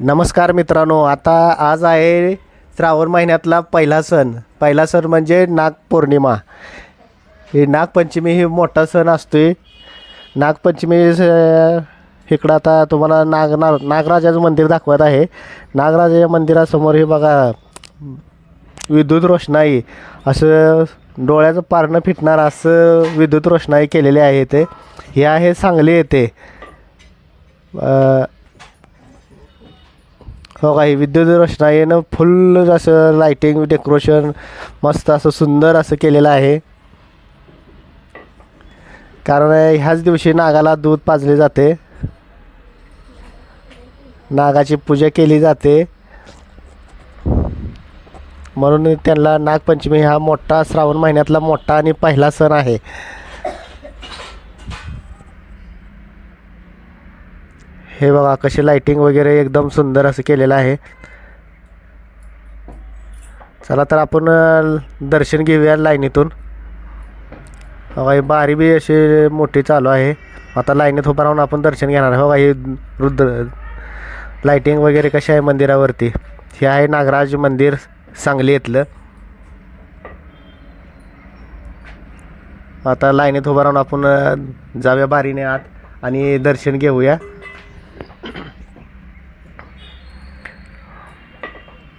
नमस्कार मित्रांनो आता आज आहे श्रावण महिन्यातला पहिला सण. पहिला सण म्हणजे नागपौर्णिमा. ही नागपंचमी ही मोठा सण असतो आहे नागपंचमी इकडं आता तुम्हाला नाग ना नागराजाचं मंदिर दाखवत आहे. नागराजाच्या मंदिरासमोर हे बघा विद्युत रोषणाई. असं डोळ्याचं पारणं फिटणार असं विद्युत रोषणाई केलेली आहे ते हे आहे सांगली येथे. हो काही विद्युत रोषणाईनं फुल असं लाईटिंग डेकोरेशन मस्त असं सुंदर असं केलेलं आहे. कारण ह्याच दिवशी नागाला दूध पाजले जाते. नागाची पूजा केली जाते. म्हणून त्यांना नागपंचमी हा मोठा श्रावण महिन्यातला मोठा आणि पहिला सण आहे. हे बघा कशी लाइटिंग वगैरे एकदम सुंदर असं केलेलं आहे. चला तर आपण दर्शन घेऊया लाईनीतून बघा ही बारी बी अशी मोठी चालू आहे. आता लाईनीत उभं राहून आपण दर्शन घेणार आहे बघा ही रुद्र लाईटिंग वगैरे कशी आहे मंदिरावरती. हे आहे नागराज मंदिर सांगली इथलं. आता लाईनीत उभं राहून आपण जाऊया बारीने आत आणि दर्शन घेऊया.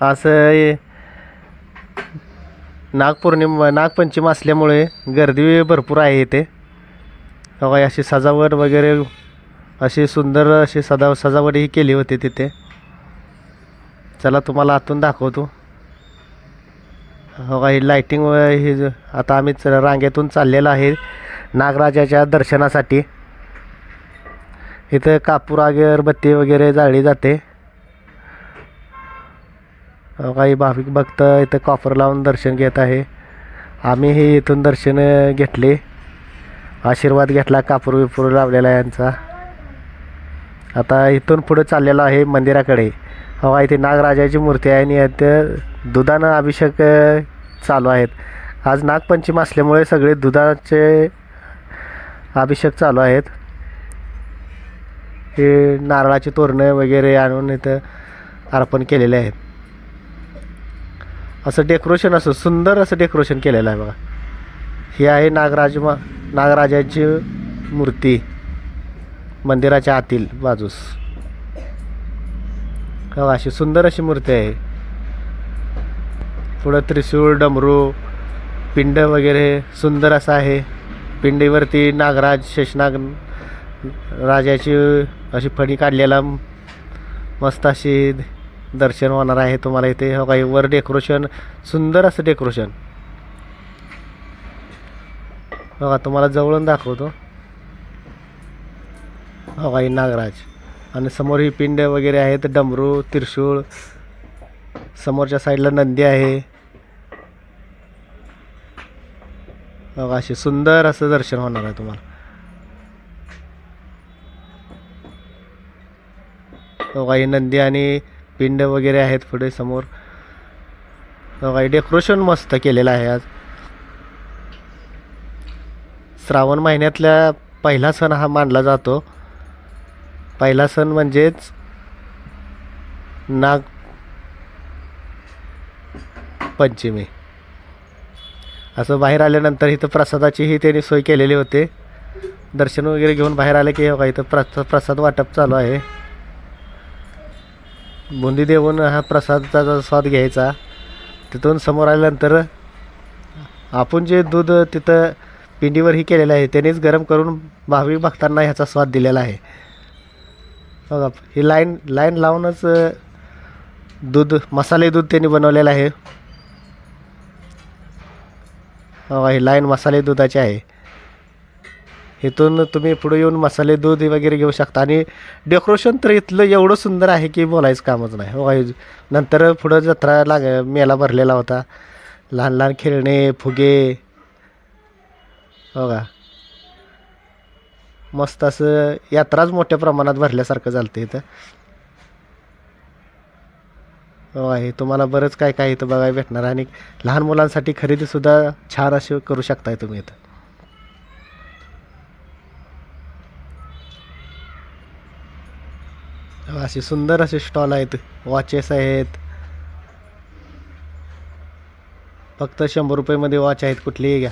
असं नागपौर्णिमा नागपंचमी असल्यामुळे गर्दी भरपूर आहे इथे. बघा अशी सजावट वगैरे अशी सुंदर अशी सदा सजावट ही केली होती तिथे. चला तुम्हाला आतून दाखवतो. बघा ही लाईटिंग ही आता आम्ही च- रांगेतून चाललेलो आहे नागराजाच्या दर्शनासाठी. इथं कापूर अगरबत्ती वगैरे जाळली जाते. काही भाविक भक्त इथं कॉपर लावून दर्शन घेत आहे. आम्हीही इथून दर्शन घेतले. आशीर्वाद घेतला कापूर विपूर लावलेला यांचा. आता इथून पुढं चाललेलो आहे मंदिराकडे. हवा इथे नागराजाची मूर्ती आहे आणि इथं दुधानं अभिषेक चालू आहेत. आज नागपंचमी असल्यामुळे सगळे दुधाचे अभिषेक चालू आहेत. हे नारळाची तोरणं वगैरे आणून इथं अर्पण केलेले आहेत. असं डेकोरेशन असं सुंदर असं डेकोरेशन केलेलं आहे बघा. हे आहे नागराज मा नागराजाची मूर्ती. मंदिराच्या आतील बाजूस. हो अशी सुंदर अशी मूर्ती आहे. पुढं त्रिशूळ डमरू पिंड वगैरे सुंदर असं आहे. पिंडीवरती नागराज शेषनाग राजाची अशी फणी काढलेला. मस्त अशी दर्शन होणार आहे तुम्हाला इथे. हो काही वर डेकोरेशन सुंदर असं डेकोरेशन बघा तुम्हाला जवळून दाखवतो. हो काही नागराज. आणि समोर ही पिंड वगैरे आहेत डमरू त्रिशूळ. समोरच्या साईडला नंदी आहे. बघा असे सुंदर असं दर्शन होणार आहे तुम्हाला. हो बघा ही नंदी आणि पिंड वगैरे आहेत पुढे समोर. काही डेकोरेशन मस्त केलेलं आहे आज. श्रावण महिन्यातल्या पहिला सण हा मानला जातो. पहिला सण म्हणजेच नाग पंचमी. असं बाहेर आल्यानंतर इथं प्रसादाचीही त्यांनी सोय केलेली होते. दर्शन वगैरे घेऊन बाहेर आले की बघा इथं प्रसा प्रसाद वाटप चालू आहे. बुंदी देऊन हा प्रसादाचा स्वाद घ्यायचा तिथून समोर आल्यानंतर आपण जे दूध तिथं पिंडीवर ही केलेलं आहे त्यानेच गरम करून भाविक भक्तांना ह्याचा स्वाद दिलेला आहे. बघा ही लाईन लाईन लावूनच दूध मसाले दूध त्यांनी बनवलेलं आहे. बघा ही लाईन मसाले दुधाची आहे. इथून तुम्ही पुढे येऊन मसाले दूध वगैरे घेऊ शकता. आणि डेकोरेशन तर इथलं एवढं सुंदर आहे की बोलायचं कामच नाही. हो नंतर पुढं जत्रा लाग मेला भरलेला होता. लहान लहान खेळणे फुगे. हो का? मस्त असं यात्राच मोठ्या प्रमाणात भरल्यासारखं झालं इथं. हो आहे तुम्हाला बरंच काय काय इथं बघायला भेटणार. आणि लहान मुलांसाठी खरेदीसुद्धा छान अशी करू शकताय तुम्ही इथं. हो, असे सुंदर असे स्टॉल आहेत. वॉचेस आहेत. फक्त शंभर रुपयेमध्ये वॉच आहेत कुठलीही घ्या.